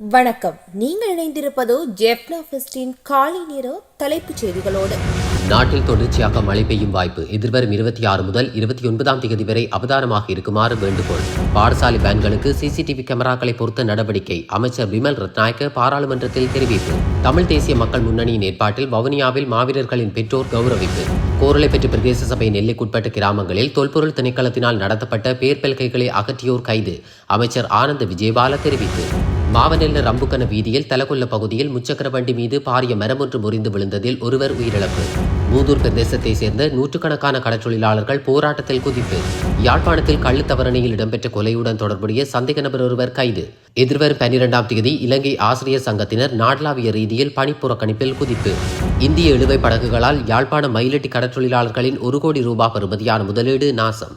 வணக்கம். நீங்கள் இணைந்திருப்பது ஜெப்னா ஃபெஸ்டின் காலை நேர தலைப்புச் செய்திகளோடு. நாட்டில் தொடர்ச்சியாக மழை பெய்யும் வாய்ப்பு எதிர்வரும் இருபத்தி ஆறு முதல் இருபத்தி ஒன்பதாம் தேதி வரை அவதானமாக இருக்குமாறு வேண்டுகோள். பாடசாலை வேன்களுக்கு சிசிடிவி கேமராக்களை பொருத்த நடவடிக்கை அமைச்சர் விமல் ரத்நாயக்க பாராளுமன்றத்தில் தெரிவிப்பு. தமிழ் தேசிய மக்கள் முன்னணியின் ஏற்பாட்டில் வவுனியாவில் மாவீரர்களின் பெற்றோர் கௌரவிப்பு. கோரளைப்பற்று பிரதேச சபையின் எல்லைக்குட்பட்ட கிராமங்களில் தொல்பொருள் திணைக்களத்தினால் நடத்தப்பட்ட பேர்பெல்கைகளை அகற்றியோர் கைது. அமைச்சர் ஆனந்த விஜயபால தெரிவித்து மாவனெல்ல ரம்புக்கன வீதியில் தலகொல்ல பகுதியில் முச்சக்கர வண்டி மீது பாரிய மரம் ஒன்று முறிந்து விழுந்ததில் ஒருவர் உயிரிழப்பு. மூதூர் பிரதேசத்தை சேர்ந்த நூற்றுக்கணக்கான கடற்றொழிலாளர்கள் போராட்டத்தில் குதிப்பு. யாழ்ப்பாணத்தில் கள்ளுத்தவரணையில் இடம்பெற்ற கொலையுடன் தொடர்புடைய சந்தேக நபர் ஒருவர் கைது. எதிர்வரும் பன்னிரெண்டாம் தேதி இலங்கை ஆசிரியர் சங்கத்தினர் நாடளாவிய ரீதியில் பணிப்புறக்கணிப்பில் குதிப்பு. இந்திய இழுவை படகுகளால் யாழ்ப்பாண மயிலட்டி கடற்றொழிலாளர்களின் ஒரு கோடி ரூபாய் பெறுமதியான முதலீடு நாசம்.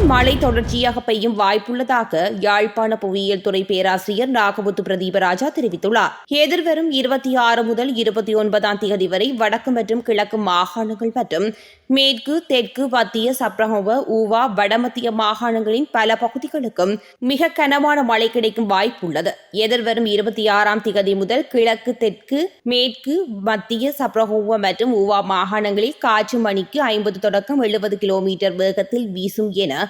மழை தொடர்ச்சியாக பெய்யும் வாய்ப்புள்ளதாக யாழ்ப்பாண புவியியல் துறை பேராசிரியர் நாகமுத்து பிரதீபராஜா தெரிவித்துள்ளார். எதிர்வரும் இருபத்தி ஆறு முதல் இருபத்தி ஒன்பதாம் தேதி வரை வடக்கு மற்றும் கிழக்கு மாகாணங்கள் மற்றும் மேற்கு தெற்கு மத்திய சப்ரஹோவ ஊவா வடமத்திய மாகாணங்களின் பல பகுதிகளுக்கும் மிக கனமான மழை கிடைக்கும் வாய்ப்புள்ளது. எதிர்வரும் இருபத்தி ஆறாம் திகதி முதல் கிழக்கு தெற்கு மேற்கு மத்திய சப்ரகோவ மற்றும் ஊவா மாகாணங்களில் காற்று மணிக்கு ஐம்பது தொடக்கம் எழுபது கிலோமீட்டர் வேகத்தில் வீசும் என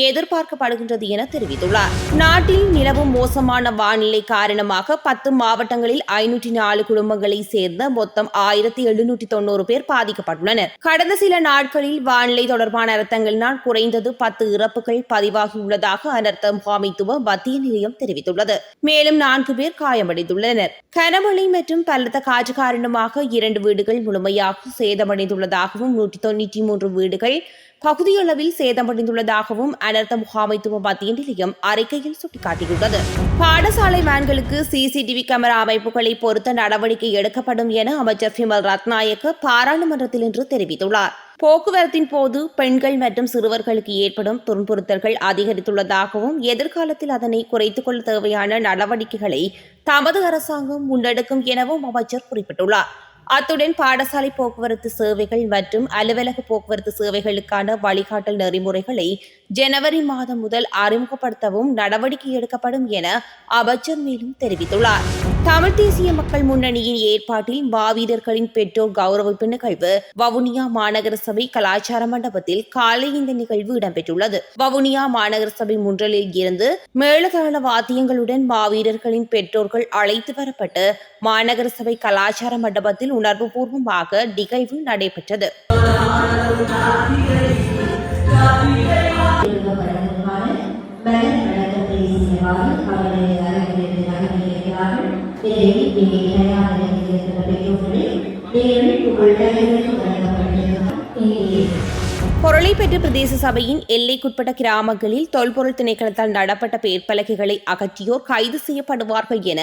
எதிர்பார்க்கப்படுகின்றது என தெரிவித்துள்ளார். நாட்டில் நிலவும் மோசமான வானிலை காரணமாக பத்து மாவட்டங்களில் ஐநூற்றி நாலு குடும்பங்களை சேர்ந்த மொத்தம் ஆயிரத்தி எழுநூற்றி தொண்ணூறு பேர் பாதிக்கப்பட்டுள்ளனர். கடந்த சில நாட்களில் வானிலை தொடர்பான அர்த்தங்களினால் குறைந்தது பத்து இறப்புகள் பதிவாகியுள்ளதாக அனர்த்த முகாமைத்துவ மத்திய நிலையம் தெரிவித்துள்ளது. மேலும் நான்கு பேர் காயமடைந்துள்ளனர். கனமழை மற்றும் பலத்த காற்று காரணமாக இரண்டு வீடுகள் முழுமையாக சேதமடைந்துள்ளதாகவும் நூற்றி தொன்னூற்றி மூன்று வீடுகள் பகுதியளவில் சேதமடைந்துள்ளதாகவும் அனர்த்த முகாமைத்துவ மத்திய நிலையம் அறிக்கையில் சுட்டிக்காட்டியுள்ளது. பாடசாலை வேன்களுக்கு சிசிடிவி கேமரா அமைப்புகளை பொருத்த நடவடிக்கை எடுக்கப்படும் என அமைச்சர் பிமல் ரத்நாயக்க பாராளுமன்றத்தில் இன்று தெரிவித்துள்ளார். போக்குவரத்தின் போது பெண்கள் மற்றும் சிறுவர்களுக்கு ஏற்படும் துன்புறுத்தல்கள் அதிகரித்துள்ளதாகவும் எதிர்காலத்தில் அதனை குறைத்துக் கொள்ள தேவையான நடவடிக்கைகளை தமது அரசாங்கம் முன்னெடுக்கும் எனவும் அமைச்சர் குறிப்பிட்டுள்ளார். அத்துடன் பாடசாலை போக்குவரத்து சேவைகள் மற்றும் அலுவலக போக்குவரத்து சேவைகளுக்கான வழிகாட்டல் நெறிமுறைகளை ஜனவரி மாதம் முதல் அறிமுகப்படுத்தவும் நடவடிக்கை எடுக்கப்படும் என அமைச்சர் மேலும் தெரிவித்துள்ளார். தமிழ் தேசிய மக்கள் முன்னணியின் ஏற்பாட்டில் மாவீரர்களின் பெற்றோர் கௌரவிப்பு நிகழ்வு வவுனியா மாநகர சபை கலாச்சார மண்டபத்தில் காலை இந்த நிகழ்வு இடம்பெற்றுள்ளது வவுனியா மாநகர சபை முன்றலில் இருந்து மேளதாள வாத்தியங்களுடன் மாவீரர்களின் பெற்றோர்கள் அழைத்து வரப்பட்டு மாநகர சபை கலாச்சார மண்டபத்தில் உணர்வு பூர்வமாக நிகழ்வு நடைபெற்றது அவருடைய நகர்கிறார்கள் நீங்கள் உங்கள் பொருளைப்பெற்று பிரதேச சபையின் எல்லைக்குட்பட்ட கிராமங்களில் தொல்பொருள் திணைக்களத்தால் நடப்பட்ட பேர்பலகைகளை அகற்றியோர் கைது செய்யப்படுவார்கள் என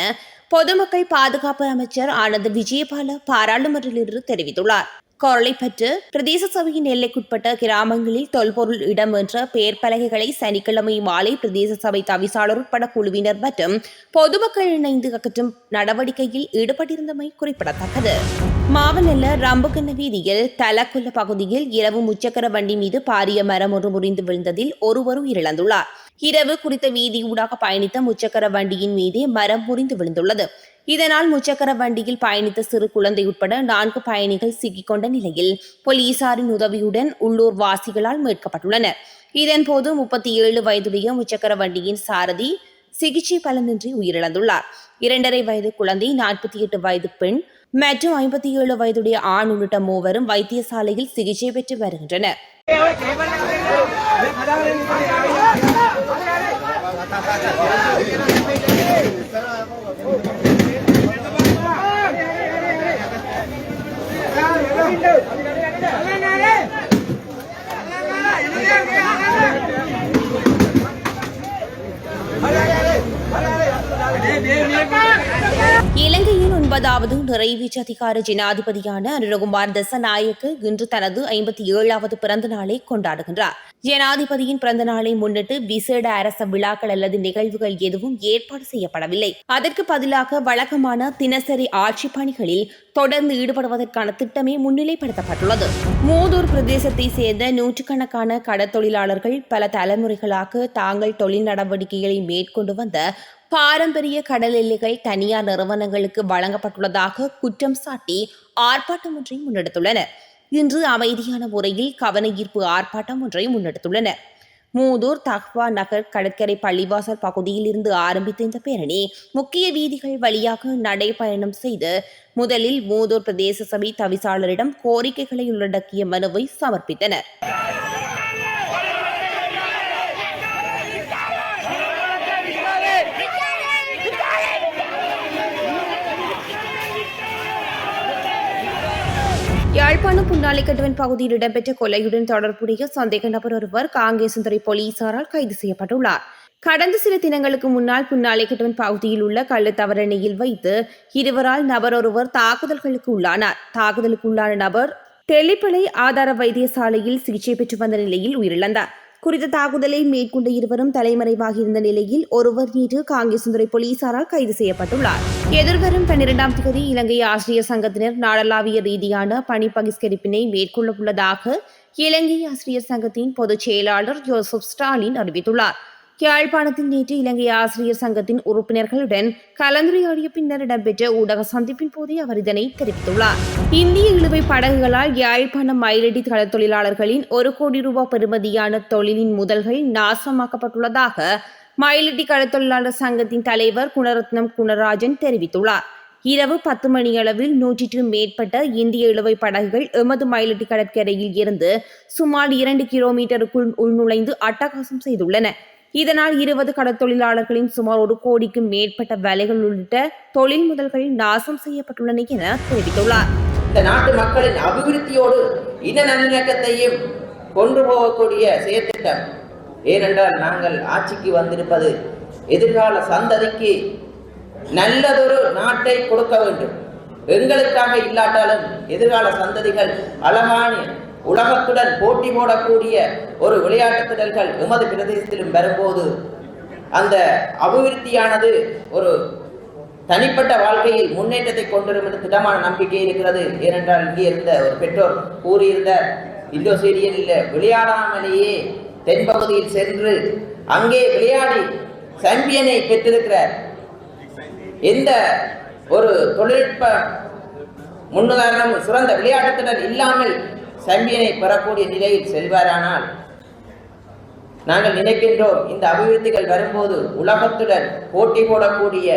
பொதுமக்கள் பாதுகாப்பு அமைச்சர் ஆனந்த் விஜயபால பாராளுமன்றிலிருந்து தெரிவித்துள்ளார். கொரளைப்பற்று பிரதேச சபையின் எல்லைக்குட்பட்ட கிராமங்களில் தொல்பொருள் இடம் என்ற பெயர் பலகைகளை சனிக்கிழமை மாலை பிரதேச சபை தவிசாளர் உட்பட குழுவினர் மற்றும் பொதுமக்கள் இணைந்து அகற்றும் நடவடிக்கையில் ஈடுபட்டிருந்தமை குறிப்பிடத்தக்கது. மாவனல்ல ரம்புக்கண்ண வீதியில் தலக்குள்ள பகுதியில் இரவு முச்சக்கர வண்டி மீது பாரிய மரம் ஒன்று முறிந்து விழுந்ததில் ஒருவரும் உயிரிழந்துள்ளார். இரவு குறித்த வீதி ஊடாக பயணித்த முச்சக்கர வண்டியின் மீதே மரம் முறிந்து விழுந்துள்ளது. இதனால் முச்சக்கர வண்டியில் பயணித்த சிறு குழந்தை உட்பட நான்கு பயணிகள் சிக்கிக்கொண்ட நிலையில் போலீசாரின் உதவியுடன் உள்ளூர் வாசிகளால் மீட்கப்பட்டுள்ளனர். இதன்போது முப்பத்தி ஏழு வயதுடைய முச்சக்கர வண்டியின் சாரதி சிகிச்சை பலனின்றி உயிரிழந்துள்ளார். இரண்டரை வயது குழந்தை நாற்பத்தி எட்டு வயது பெண் மற்றும் ஐம்பத்தி ஏழு வயதுடைய ஆண் உள்ளிட்ட மூவரும் வைத்தியசாலையில் சிகிச்சை பெற்று வருகின்றனர். இலங்கையின் ஒன்பதாவது நிறைவேற்று அதிகார ஜனாதிபதியான அனுரகுமார் தசநாயக்கு இன்று தனது ஐம்பத்தி ஏழாவது பிறந்த நாளை கொண்டாடுகின்றார். ஜனாதிபதியின் பிறந்த நாளை முன்னிட்டு விசேட அரச விழாக்கள் அல்லது நிகழ்வுகள் எதுவும் ஏற்பாடு செய்யப்படவில்லை. அதற்கு பதிலாக வழக்கமான தினசரி ஆட்சி பணிகளில் தொடர்ந்து ஈடுபடுவதற்கான திட்டமே முன்னிலைப்படுத்தப்பட்டுள்ளது. மூதூர் பிரதேசத்தை சேர்ந்த நூற்றுக்கணக்கான கடற்தொழிலாளர்கள் பல தலைமுறைகளாக தாங்கள் தொழில் நடவடிக்கைகளை மேற்கொண்டு வந்த பாரம்பரிய கடல் எல்லைகள் தனியார் நிறுவனங்களுக்கு வழங்கப்பட்டுள்ளதாக குற்றம் சாட்டி ஆர்ப்பாட்டம் ஒன்றை முன்னெடுத்துள்ளனர். இன்று அமைதியான முறையில் கவனஈர்ப்பு ஆர்ப்பாட்டம் ஒன்றை முன்னெடுத்துள்ளனர். மூதூர் தஹ்வா நகர் கடற்கரை பள்ளிவாசல் பகுதியில் இருந்து ஆரம்பித்த இந்த பேரணி முக்கிய வீதிகள் வழியாக நடைபயணம் செய்து முதலில் மூதூர் பிரதேச சபை தவிசாளரிடம் கோரிக்கைகளை உள்ளடக்கிய மனுவை சமர்ப்பித்தனர். யாழ்ப்பாணம் புன்னாலைக்கட்டுவன் பகுதியில் இடம்பெற்ற கொலையுடன் தொடர்புடைய சந்தேக நபர் ஒருவர் காங்கேசந்துறை போலீசாரால் கைது செய்யப்பட்டுள்ளார். கடந்த சில தினங்களுக்கு முன்னால் புன்னாலைக்கட்டுவன் பகுதியில் உள்ள கள்ளத்தவரணையில் வைத்து இருவரால் நபர் ஒருவர் தாக்குதல்களுக்கு உள்ளானார். தாக்குதலுக்கு உள்ளான நபர் தெல்லிப்பளை ஆதார வைத்தியசாலையில் சிகிச்சை பெற்று வந்த நிலையில் உயிரிழந்தார். குறித்த தாக்குதலை மேற்கொண்ட இருவரும் தலைமறைவாக இருந்த நிலையில் ஒருவர் நேற்று காங்கேசந்துறை போலீசாரால் கைது செய்யப்பட்டுள்ளார். எதிர்வரும் பன்னிரெண்டாம் தேதி இலங்கை ஆசிரியர் சங்கத்தினர் நாடளாவிய ரீதியான பணி பகிஷ்கரிப்பினை மேற்கொள்ள உள்ளதாக இலங்கை ஆசிரியர் சங்கத்தின் பொதுச் செயலாளர் ஜோசப் ஸ்டாலின் அறிவித்துள்ளார். யாழ்ப்பாணத்தில் நேற்று இலங்கை ஆசிரியர் சங்கத்தின் உறுப்பினர்களுடன் கலந்துரையாடிய பின்னர் இடம்பெற்ற ஊடக சந்திப்பின் போதே அவர் இதனை தெரிவித்துள்ளார். இந்திய இழுவை படகுகளால் யாழ்ப்பாணம் மயிலடி தள தொழிலாளர்களின் ஒரு கோடி ரூபாய் பெறுமதியான தொழிலின் முதல்கள் நாசமாக்கப்பட்டுள்ளதாக மயிலட்டி கடற்தொழிலாளர் சங்கத்தின் தலைவர் குணரத்னம் குணராஜன் தெரிவித்துள்ளார். இரவு பத்து மணியளவில் நூற்றிற்கும் மேற்பட்ட இந்திய இழுவை படகுகள் எமது மயிலட்டி கடற்கரையில் இருந்து சுமார் இரண்டு கிலோமீட்டருக்குள் உள்நுழைந்து அட்டகாசம் செய்துள்ளன. இதனால் இருபது கடற்தொழிலாளர்களின் சுமார் ஒரு கோடிக்கும் மேற்பட்ட வேலைகள் உள்ளிட்ட தொழில் முதல்கள் நாசம் செய்யப்பட்டுள்ளன என தெரிவித்துள்ளார். இந்த நாட்டு மக்களின் அபிவிருத்தியோடு இன நல்லிணக்கத்தையும் கொண்டு போகக்கூடிய செயற்திட்டம் ஏனென்றால் நாங்கள் ஆட்சிக்கு வந்திருப்பது எதிர்கால சந்ததிக்கு நல்லதொரு நாட்டை கொடுக்க வேண்டும். எங்களுக்காக இல்லாட்டாலும் எதிர்கால சந்ததிகள் அழகான உலகத்துடன் போட்டி போடக்கூடிய ஒரு விளையாட்டு திடல்கள் எமது பிரதேசத்திலும் வரும்போது அந்த அபிவிருத்தியானது ஒரு தனிப்பட்ட வாழ்க்கையில் முன்னேற்றத்தை கொண்டுவரும் என்று திடமான நம்பிக்கை இருக்கிறது. ஏனென்றால் இங்கே இருந்த ஒரு பெற்றோர் கூறியிருந்த இந்தோசீரியனில் விளையாடாமலேயே தென்பகுதியில் சென்று அங்கே விளையாடி சாம்பியனை பெற்றிருக்கிறார். எந்த ஒரு தொழில்நுட்ப முன்னுதாரணமும் சிறந்த விளையாட்டுத்தினர் இல்லாமல் சாம்பியனை பெறக்கூடிய நிலையில் செல்வாரானால் நாங்கள் நினைக்கின்றோம் இந்த அபிவிருத்திகள் வரும்போது உலகத்துடன் போட்டி போடக்கூடிய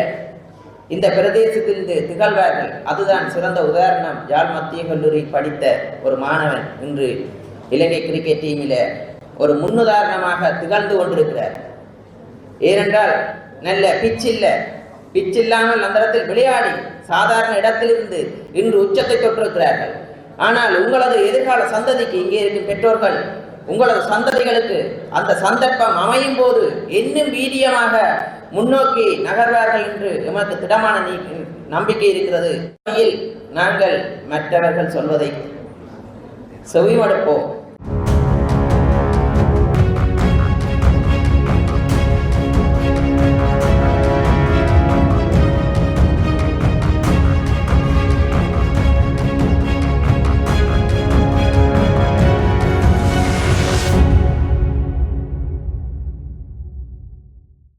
இந்த பிரதேசத்திலிருந்து திகழ்வார்கள். அதுதான் சிறந்த உதாரணம். யாழ் மத்திய கல்லூரி படித்த ஒரு மாணவன் இன்று இலங்கை கிரிக்கெட் டீமில் ஒரு முன்னுதாரணமாக திகழ்ந்து கொண்டிருக்கிறார். ஏனென்றால் நல்ல பிச் இல்லை. பிச் இல்லாமல் அந்த இடத்தில் விளையாடி சாதாரண இடத்திலிருந்து இன்று உச்சத்தை தொற்றிருக்கிறார்கள் ஆனால் உங்களது எதிர்கால சந்ததிக்கு இங்கே இருக்கும் பெற்றோர்கள் உங்களது சந்ததிகளுக்கு அந்த சந்தர்ப்பம் அமையும் போது இன்னும் வீரியமாக முன்னோக்கி நகர்வார்கள் என்று எமக்கு திடமான நீ- நம்பிக்கை இருக்கிறது. நாங்கள் மற்றவர்கள் சொல்வதை செவிமடுப்போம்.